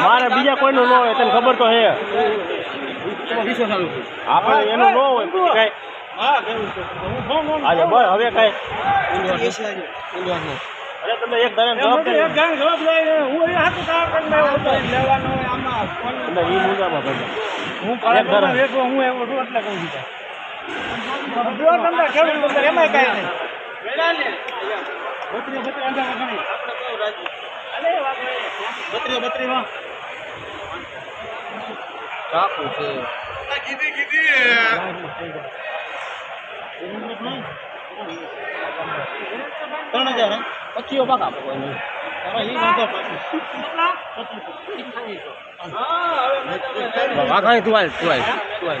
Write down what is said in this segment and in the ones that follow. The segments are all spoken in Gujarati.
મારે બીજા કોઈનું ન હોય, તને ખબર તો હે. આપણે એનું ન હોય, કાંઈ. આજે બસ હવે કઈ. અરે તમે એક ધારે જવાબ દે હું હું છું જો તમને કેવું તમને કાંઈ નહીં. અલે વાત નહીં. છે ત્રણ હજાર? પચીઓ પાક પાછું. વાઘાણી તું હાલ તું હાલ તું હાલ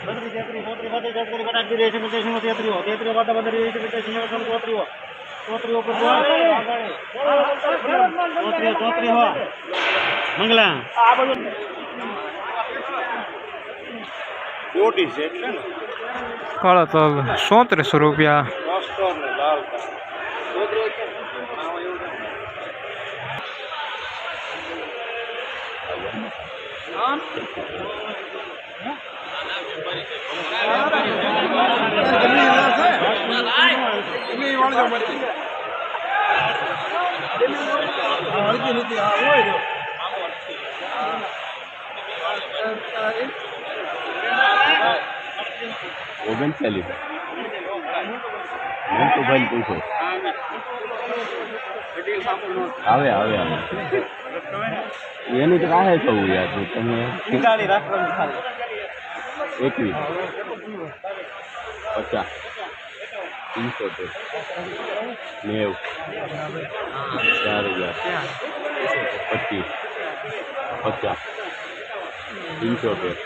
હા, ભાઈ. મંગલા. મોટી છે એટલે ને? કાળા તલ સોત્રીસો રૂપિયા. મસ્તર ને લાલ ઓગણચાલીસ મેં તો ભાઈ પૂછો આવે. એની તો રાહે થવું યાર તમે એકવીસ પચાસ. પંચોતેર નેવું. ચાર હજાર. પચીસ. પચાસ. પંચોતેર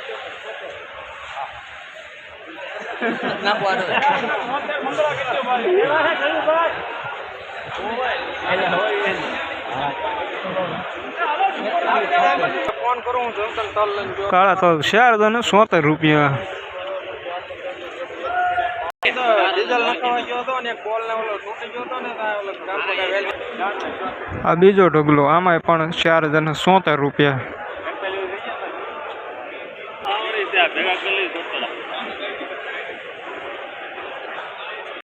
કાળા તલ ચાર ને સોતેર રૂપિયા. આ બીજો ઢગલો આમાંય પણ ચાર દને સોતેર રૂપિયા.